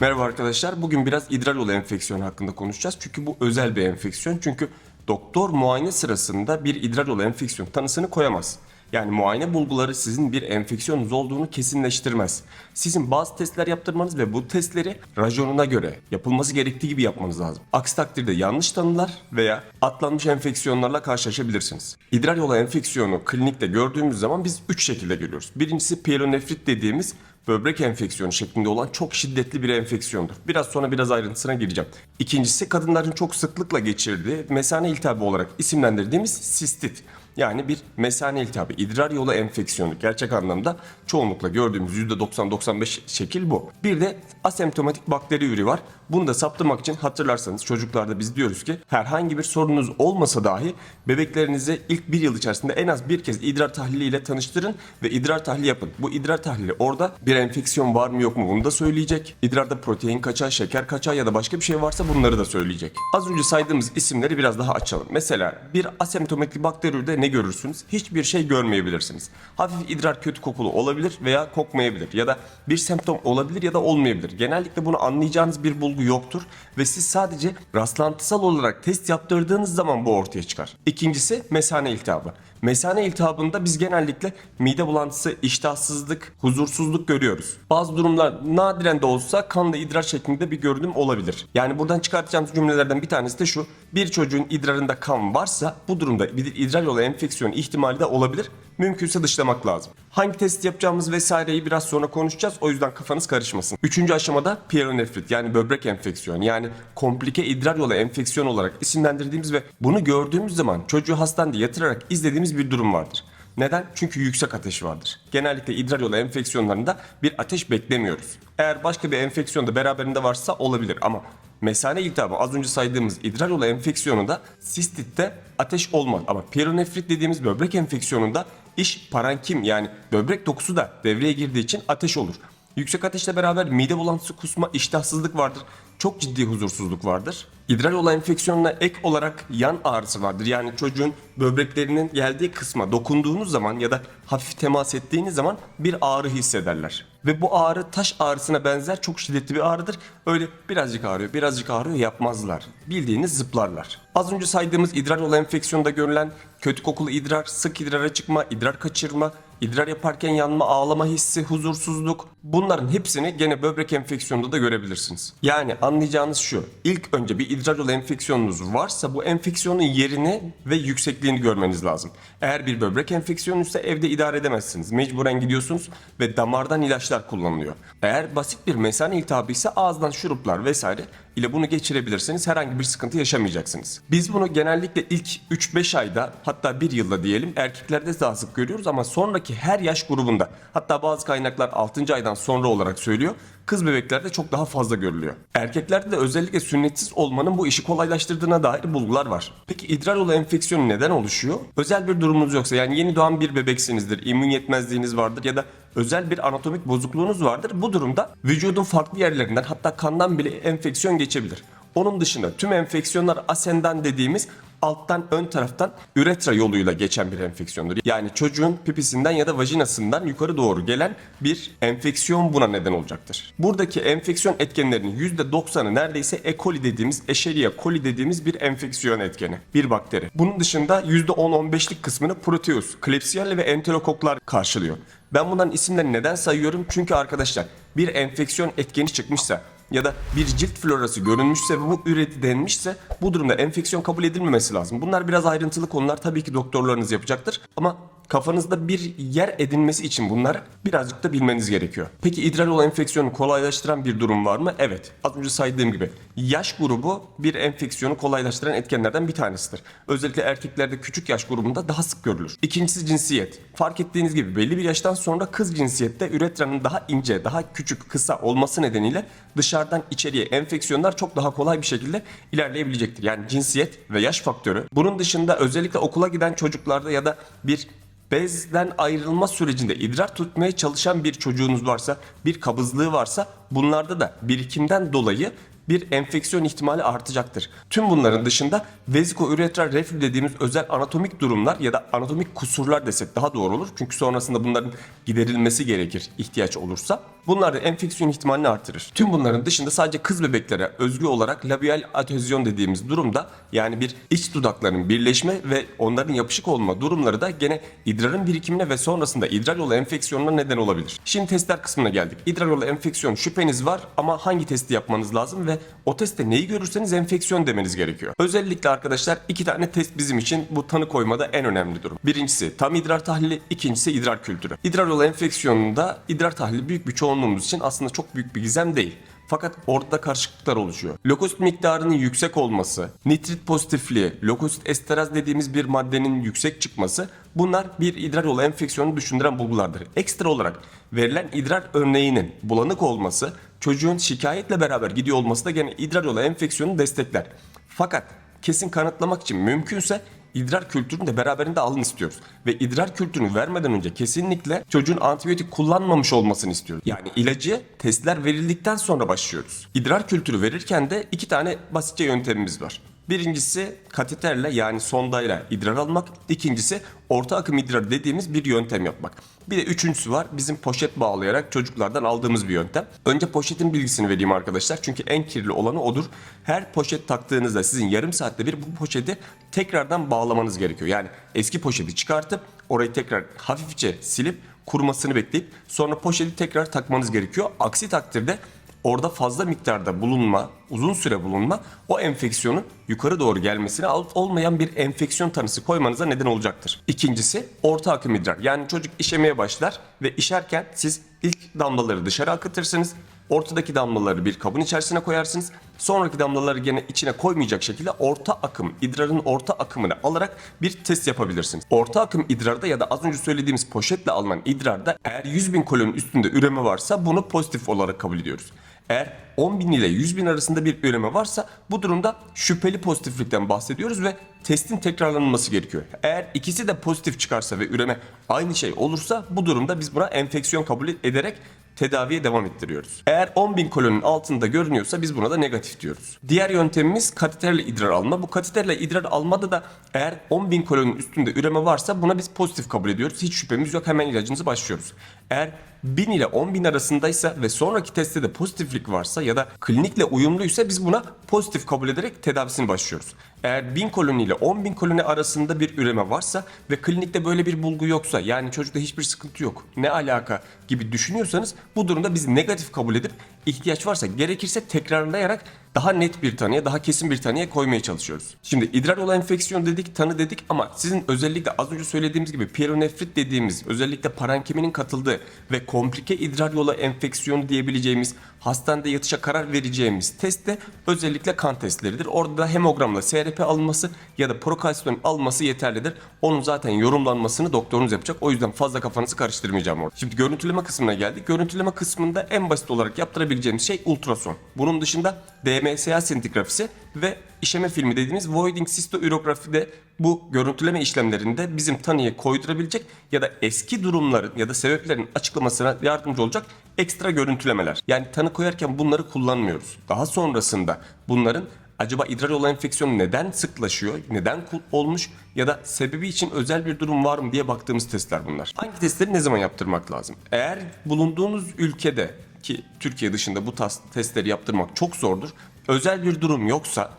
Merhaba arkadaşlar. Bugün biraz idrar yolu enfeksiyonu hakkında konuşacağız. Çünkü bu özel bir enfeksiyon. Çünkü doktor muayene sırasında bir idrar yolu enfeksiyon tanısını koyamaz. Yani muayene bulguları sizin bir enfeksiyonunuz olduğunu kesinleştirmez. Sizin bazı testler yaptırmanız ve bu testleri rajonuna göre yapılması gerektiği gibi yapmanız lazım. Aksi takdirde yanlış tanılar veya atlanmış enfeksiyonlarla karşılaşabilirsiniz. İdrar yolu enfeksiyonu klinikte gördüğümüz zaman biz 3 şekilde görüyoruz. Birincisi pyelonefrit dediğimiz böbrek enfeksiyonu şeklinde olan çok şiddetli bir enfeksiyondur. Biraz sonra biraz ayrıntısına gireceğim. İkincisi kadınların çok sıklıkla geçirdiği mesane iltihabı olarak isimlendirdiğimiz sistit. Yani bir mesane iltihabı, idrar yolu enfeksiyonu. Gerçek anlamda çoğunlukla gördüğümüz %90-95 şekil bu. Bir de asemptomatik bakteri ürü var. Bunu da saptamak için hatırlarsanız çocuklarda biz diyoruz ki herhangi bir sorunuz olmasa dahi bebeklerinizi ilk bir yıl içerisinde en az bir kez idrar tahliliyle tanıştırın ve idrar tahlili yapın. Bu idrar tahlili orada bir enfeksiyon var mı yok mu bunu da söyleyecek. İdrarda protein kaçağı, şeker kaçağı ya da başka bir şey varsa bunları da söyleyecek. Az önce saydığımız isimleri biraz daha açalım. Mesela bir asemptomatik bakteri ürüde ne görürsünüz? Hiçbir şey görmeyebilirsiniz. Hafif idrar kötü kokulu olabilir veya kokmayabilir ya da bir semptom olabilir ya da olmayabilir. Genellikle bunu anlayacağınız bir bulgu yoktur ve siz sadece rastlantısal olarak test yaptırdığınız zaman bu ortaya çıkar. İkincisi mesane iltihabı. Mesane iltihabında biz genellikle mide bulantısı, iştahsızlık, huzursuzluk görüyoruz. Bazı durumlar nadiren de olsa kanla idrar şeklinde bir görünüm olabilir. Yani buradan çıkartacağımız cümlelerden bir tanesi de şu. Bir çocuğun idrarında kan varsa bu durumda bir idrar yolu enfeksiyonu ihtimali de olabilir. Mümkünse dışlamak lazım. Hangi test yapacağımız vesaireyi biraz sonra konuşacağız. O yüzden kafanız karışmasın. Üçüncü aşamada pyelonefrit yani böbrek enfeksiyonu yani komplike idrar yolu enfeksiyon olarak isimlendirdiğimiz ve bunu gördüğümüz zaman çocuğu hastanede yatırarak izlediğimiz bir durum vardır. Neden? Çünkü yüksek ateş vardır. Genellikle idrar yolu enfeksiyonlarında bir ateş beklemiyoruz. Eğer başka bir enfeksiyon da beraberinde varsa olabilir ama mesane iltihabı az önce saydığımız idrar yolu enfeksiyonunda sistitte ateş olmaz. Ama pyelonefrit dediğimiz böbrek enfeksiyonunda iş parenkim yani böbrek dokusu da devreye girdiği için ateş olur. Yüksek ateşle beraber mide bulantısı, kusma, iştahsızlık vardır. Çok ciddi huzursuzluk vardır. İdrar yolu enfeksiyonuna ek olarak yan ağrısı vardır. Yani çocuğun böbreklerinin geldiği kısma dokunduğunuz zaman ya da hafif temas ettiğiniz zaman bir ağrı hissederler. Ve bu ağrı taş ağrısına benzer çok şiddetli bir ağrıdır. Öyle birazcık ağrıyor, birazcık ağrıyor yapmazlar. Bildiğiniz zıplarlar. Az önce saydığımız idrar yolu enfeksiyonunda görülen kötü kokulu idrar, sık idrara çıkma, idrar kaçırma, idrar yaparken yanma, ağlama hissi, huzursuzluk bunların hepsini gene böbrek enfeksiyonunda da görebilirsiniz. Yani anlayacağınız şu. ilk önce bir idrar yolu enfeksiyonunuz varsa bu enfeksiyonun yerini ve yüksekliğini görmeniz lazım. Eğer bir böbrek enfeksiyonuysa evde idare edemezsiniz. Mecburen gidiyorsunuz ve damardan ilaçlar kullanılıyor. Eğer basit bir mesane iltihabı ise ağızdan şuruplar vesaire ile bunu geçirebilirsiniz. Herhangi bir sıkıntı yaşamayacaksınız. Biz bunu genellikle ilk 3-5 ayda hatta 1 yılda diyelim erkeklerde daha sık görüyoruz ama sonraki her yaş grubunda hatta bazı kaynaklar 6. aydan sonra olarak söylüyor. Kız bebeklerde çok daha fazla görülüyor. Erkeklerde de özellikle sünnetsiz olmanın bu işi kolaylaştırdığına dair bulgular var. Peki idrar yolu enfeksiyonu neden oluşuyor? Özel bir durumunuz yoksa yani yeni doğan bir bebeksinizdir, immün yetmezliğiniz vardır ya da özel bir anatomik bozukluğunuz vardır. Bu durumda vücudun farklı yerlerinden hatta kandan bile enfeksiyon geçebilir. Onun dışında tüm enfeksiyonlar asendan dediğimiz alttan ön taraftan üretra yoluyla geçen bir enfeksiyondur. Yani çocuğun pipisinden ya da vajinasından yukarı doğru gelen bir enfeksiyon buna neden olacaktır. Buradaki enfeksiyon etkenlerinin %90'ı neredeyse E. coli dediğimiz, Escherichia coli dediğimiz bir enfeksiyon etkeni. Bir bakteri. Bunun dışında %10-15'lik kısmını Proteus, Klebsiella ve Enterokoklar karşılıyor. Ben bunların isimlerini neden sayıyorum? Çünkü arkadaşlar bir enfeksiyon etkeni çıkmışsa ya da bir cilt florası görünmüşse ve bu üreti denmişse bu durumda enfeksiyon kabul edilmemesi lazım. Bunlar biraz ayrıntılı konular tabii ki doktorlarınız yapacaktır ama kafanızda bir yer edinmesi için bunlar birazcık da bilmeniz gerekiyor. Peki idrar yolu enfeksiyonu kolaylaştıran bir durum var mı? Evet. Az önce saydığım gibi yaş grubu bir enfeksiyonu kolaylaştıran etkenlerden bir tanesidir. Özellikle erkeklerde küçük yaş grubunda daha sık görülür. İkincisi cinsiyet. Fark ettiğiniz gibi belli bir yaştan sonra kız cinsiyette üretranın daha ince, daha küçük, kısa olması nedeniyle dışarıdan içeriye enfeksiyonlar çok daha kolay bir şekilde ilerleyebilecektir. Yani cinsiyet ve yaş faktörü. Bunun dışında özellikle okula giden çocuklarda ya da bir bezden ayrılma sürecinde idrar tutmaya çalışan bir çocuğunuz varsa, bir kabızlığı varsa bunlarda da birikimden dolayı bir enfeksiyon ihtimali artacaktır. Tüm bunların dışında veziko-üretral reflü dediğimiz özel anatomik durumlar ya da anatomik kusurlar desek daha doğru olur. Çünkü sonrasında bunların giderilmesi gerekir ihtiyaç olursa. Bunlar da enfeksiyon ihtimalini artırır. Tüm bunların dışında sadece kız bebeklere özgü olarak labial adhezyon dediğimiz durumda yani bir iç dudakların birleşme ve onların yapışık olma durumları da gene idrarın birikimine ve sonrasında idrar yolu enfeksiyonuna neden olabilir. Şimdi testler kısmına geldik. İdrar yolu enfeksiyon şüpheniz var ama hangi testi yapmanız lazım ve o testte neyi görürseniz enfeksiyon demeniz gerekiyor. Özellikle arkadaşlar iki tane test bizim için bu tanı koymada en önemli durum. Birincisi tam idrar tahlili, ikincisi idrar kültürü. İdrar yolu enfeksiyonunda idrar tahlili büyük bir çoğunluğumuz için aslında çok büyük bir gizem değil. Fakat orada karışıklıklar oluşuyor. Lökosit miktarının yüksek olması, nitrit pozitifliği, lökosit esteraz dediğimiz bir maddenin yüksek çıkması bunlar bir idrar yolu enfeksiyonu düşündüren bulgulardır. Ekstra olarak verilen idrar örneğinin bulanık olması çocuğun şikayetle beraber gidiyor olması da gene idrar yolu enfeksiyonunu destekler. Fakat kesin kanıtlamak için mümkünse idrar kültürünü de beraberinde alın istiyoruz. Ve idrar kültürünü vermeden önce kesinlikle çocuğun antibiyotik kullanmamış olmasını istiyoruz. Yani ilacı testler verildikten sonra başlıyoruz. İdrar kültürü verirken de iki tane basitçe yöntemimiz var. Birincisi kateterle yani sondayla idrar almak. İkincisi orta akım idrar dediğimiz bir yöntem yapmak. Bir de üçüncüsü var bizim poşet bağlayarak çocuklardan aldığımız bir yöntem. Önce poşetin bilgisini vereyim arkadaşlar çünkü en kirli olanı odur. Her poşet taktığınızda sizin yarım saatte bir bu poşeti tekrardan bağlamanız gerekiyor. Yani eski poşeti çıkartıp orayı tekrar hafifçe silip kurumasını bekleyip sonra poşeti tekrar takmanız gerekiyor. Aksi takdirde orada fazla miktarda bulunma, uzun süre bulunma o enfeksiyonun yukarı doğru gelmesine alıp olmayan bir enfeksiyon tanısı koymanıza neden olacaktır. İkincisi orta akım idrar. Yani çocuk işemeye başlar ve işerken siz ilk damlaları dışarı akıtırsınız. Ortadaki damlaları bir kabın içerisine koyarsınız. Sonraki damlaları gene içine koymayacak şekilde orta akım, idrarın orta akımını alarak bir test yapabilirsiniz. Orta akım idrarda ya da az önce söylediğimiz poşetle alınan idrarda eğer 100 bin kolonun üstünde üreme varsa bunu pozitif olarak kabul ediyoruz. Eğer 10 bin ile 100 bin arasında bir üreme varsa bu durumda şüpheli pozitiflikten bahsediyoruz ve testin tekrarlanması gerekiyor. Eğer ikisi de pozitif çıkarsa ve üreme aynı şey olursa bu durumda biz buna enfeksiyon kabul ederek tedaviye devam ettiriyoruz. Eğer 10 bin kolonun altında görünüyorsa biz buna da negatif diyoruz. Diğer yöntemimiz kateterle idrar alma. Bu kateterle idrar almada da eğer 10 bin kolonun üstünde üreme varsa buna biz pozitif kabul ediyoruz. Hiç şüphemiz yok hemen ilacınızı başlıyoruz. Eğer 1000 ile 10 bin arasındaysa ve sonraki testte de pozitiflik varsa ya da klinikle uyumluysa biz buna pozitif kabul ederek tedavisini başlıyoruz. Eğer 1000 koloni ile 10 bin koloni arasında bir üreme varsa ve klinikte böyle bir bulgu yoksa yani çocukta hiçbir sıkıntı yok ne alaka gibi düşünüyorsanız bu durumda biz negatif kabul edip ihtiyaç varsa gerekirse tekrarlayarak daha net bir tanıya, daha kesin bir tanıya koymaya çalışıyoruz. Şimdi idrar yolu enfeksiyonu dedik, tanı dedik ama sizin özellikle az önce söylediğimiz gibi pielonefrit dediğimiz özellikle parenkiminin katıldığı ve komplike idrar yolu enfeksiyonu diyebileceğimiz hastanede yatışa karar vereceğimiz test de özellikle kan testleridir. Orada da hemogramla SRP alınması ya da prokalsiyon alınması yeterlidir. Onun zaten yorumlanmasını doktorunuz yapacak. O yüzden fazla kafanızı karıştırmayacağım orada. Şimdi görüntüleme kısmına geldik. Görüntüleme kısmında en basit olarak yaptırabileceğimiz şey ultrason. Bunun dışında DMSA sintigrafisi ve işeme filmi dediğimiz voiding cystoürografi de bu görüntüleme işlemlerinde bizim tanıyı koydurabilecek ya da eski durumların ya da sebeplerin açıklamasına yardımcı olacak ekstra görüntülemeler. Yani tanı koyarken bunları kullanmıyoruz. Daha sonrasında bunların acaba idrar yolu enfeksiyonu neden sıklaşıyor, neden olmuş ya da sebebi için özel bir durum var mı diye baktığımız testler bunlar. Hangi testleri ne zaman yaptırmak lazım? Eğer bulunduğunuz ülkede ki Türkiye dışında bu testleri yaptırmak çok zordur. Özel bir durum yoksa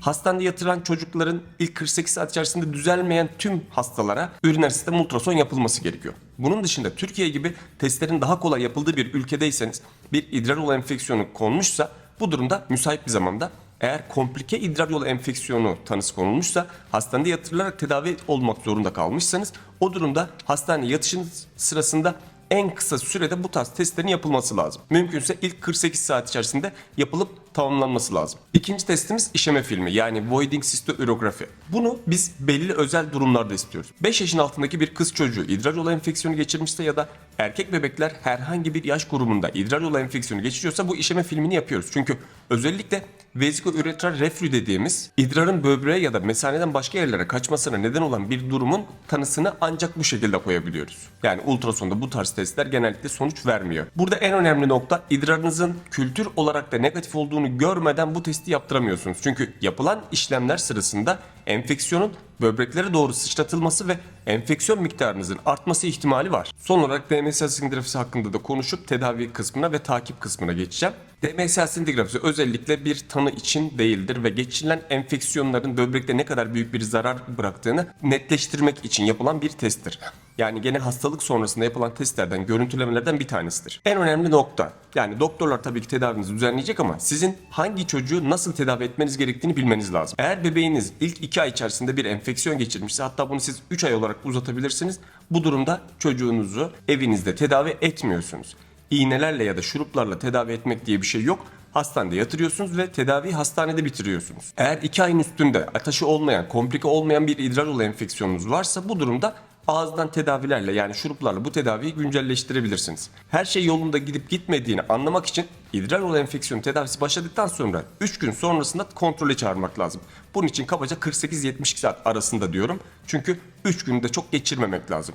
Hastanede yatıran çocukların ilk 48 saat içerisinde düzelmeyen tüm hastalara üriner sistem ultrason yapılması gerekiyor. Bunun dışında Türkiye gibi testlerin daha kolay yapıldığı bir ülkedeyseniz bir idrar yolu enfeksiyonu konmuşsa bu durumda müsait bir zamanda eğer komplike idrar yolu enfeksiyonu tanısı konulmuşsa hastanede yatırılarak tedavi olmak zorunda kalmışsanız o durumda hastaneye yatışınız sırasında en kısa sürede bu tarz testlerin yapılması lazım. Mümkünse ilk 48 saat içerisinde yapılıp tamamlanması lazım. İkinci testimiz işeme filmi yani voiding cystoürografi. Bunu biz belli özel durumlarda istiyoruz. 5 yaşın altındaki bir kız çocuğu idrar yolu enfeksiyonu geçirmişse ya da erkek bebekler herhangi bir yaş grubunda idrar yolu enfeksiyonu geçiriyorsa bu işeme filmini yapıyoruz. Çünkü özellikle vezikoüretral reflü dediğimiz idrarın böbreğe ya da mesaneden başka yerlere kaçmasına neden olan bir durumun tanısını ancak bu şekilde koyabiliyoruz. Yani ultrasonda bu tarz testler genellikle sonuç vermiyor. Burada en önemli nokta idrarınızın kültür olarak da negatif olduğunu olduğunu görmeden bu testi yaptıramıyorsunuz. Çünkü yapılan işlemler sırasında enfeksiyonun böbreklere doğru sıçratılması ve enfeksiyon miktarınızın artması ihtimali var. Son olarak DMSA sindigrafisi hakkında da konuşup tedavi kısmına ve takip kısmına geçeceğim. DMSA sindigrafisi özellikle bir tanı için değildir ve geçirilen enfeksiyonların böbrekte ne kadar büyük bir zarar bıraktığını netleştirmek için yapılan bir testtir. Yani gene hastalık sonrasında yapılan testlerden, görüntülemelerden bir tanesidir. En önemli nokta, yani doktorlar tabii ki tedavinizi düzenleyecek ama sizin hangi çocuğu nasıl tedavi etmeniz gerektiğini bilmeniz lazım. Eğer bebeğiniz ilk 2 ay içerisinde bir enfeksiyon geçirmişse hatta bunu siz 3 ay olarak uzatabilirsiniz. Bu durumda çocuğunuzu evinizde tedavi etmiyorsunuz. İğnelerle ya da şuruplarla tedavi etmek diye bir şey yok. Hastanede yatırıyorsunuz ve tedaviyi hastanede bitiriyorsunuz. Eğer 2 ayın üstünde ateşi olmayan, komplike olmayan bir idrar yolu enfeksiyonunuz varsa bu durumda ağızdan tedavilerle yani şuruplarla bu tedaviyi güncelleştirebilirsiniz. Her şey yolunda gidip gitmediğini anlamak için idrar yolu enfeksiyonu tedavisi başladıktan sonra 3 gün sonrasında kontrole çağırmak lazım. Bunun için kabaca 48-72 saat arasında diyorum. Çünkü 3 günü de çok geçirmemek lazım.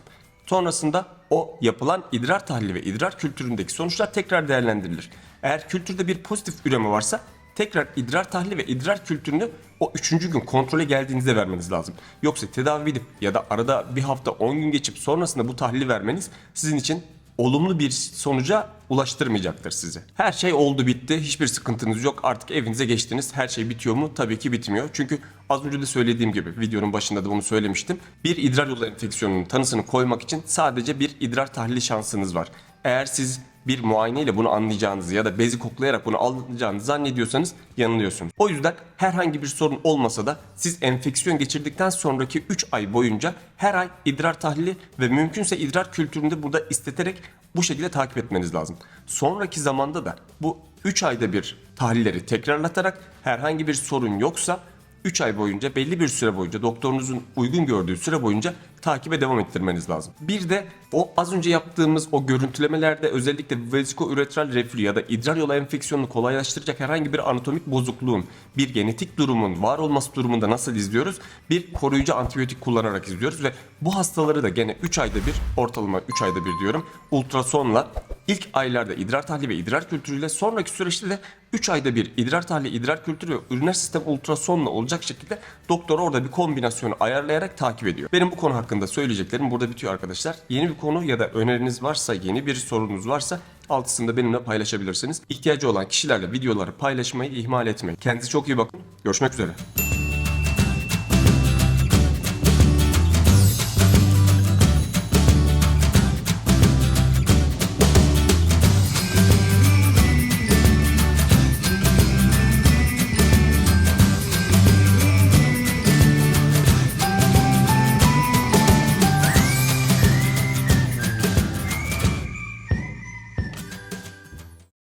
Sonrasında o yapılan idrar tahlili ve idrar kültüründeki sonuçlar tekrar değerlendirilir. Eğer kültürde bir pozitif üreme varsa tekrar idrar tahlili ve idrar kültürünü o üçüncü gün kontrole geldiğinizde vermeniz lazım. Yoksa tedavi edip ya da arada bir hafta 10 gün geçip sonrasında bu tahlili vermeniz sizin için olumlu bir sonuca ulaştırmayacaktır sizi. Her şey oldu bitti. Hiçbir sıkıntınız yok. Artık evinize geçtiniz. Her şey bitiyor mu? Tabii ki bitmiyor. Çünkü az önce de söylediğim gibi videonun başında da bunu söylemiştim. Bir idrar yolu enfeksiyonunun tanısını koymak için sadece bir idrar tahlili şansınız var. Eğer siz bir muayeneyle bunu anlayacağınızı ya da bezi koklayarak bunu anlayacağınızı zannediyorsanız yanılıyorsunuz. O yüzden herhangi bir sorun olmasa da siz enfeksiyon geçirdikten sonraki 3 ay boyunca her ay idrar tahlili ve mümkünse idrar kültüründe burada isteterek bu şekilde takip etmeniz lazım. Sonraki zamanda da bu 3 ayda bir tahlilleri tekrarlatarak herhangi bir sorun yoksa 3 ay boyunca belli bir süre boyunca doktorunuzun uygun gördüğü süre boyunca takibe devam ettirmeniz lazım. Bir de o az önce yaptığımız o görüntülemelerde özellikle vesiko-üretral reflü ya da idrar yolu enfeksiyonunu kolaylaştıracak herhangi bir anatomik bozukluğun, bir genetik durumun var olması durumunda nasıl izliyoruz? Bir koruyucu antibiyotik kullanarak izliyoruz ve bu hastaları da gene 3 ayda bir, ortalama 3 ayda bir diyorum, ultrasonla ilk aylarda idrar tahlili ve idrar kültürüyle sonraki süreçte de 3 ayda bir idrar tahlili, idrar kültürü ve üriner sistem ultrasonla olacak şekilde doktor orada bir kombinasyonu ayarlayarak takip ediyor. Benim bu konu hakkında söyleyeceklerim burada bitiyor arkadaşlar. Yeni bir konu ya da öneriniz varsa, yeni bir sorunuz varsa altısında benimle paylaşabilirsiniz. İhtiyacı olan kişilerle videoları paylaşmayı ihmal etmeyin. Kendinize çok iyi bakın. Görüşmek üzere.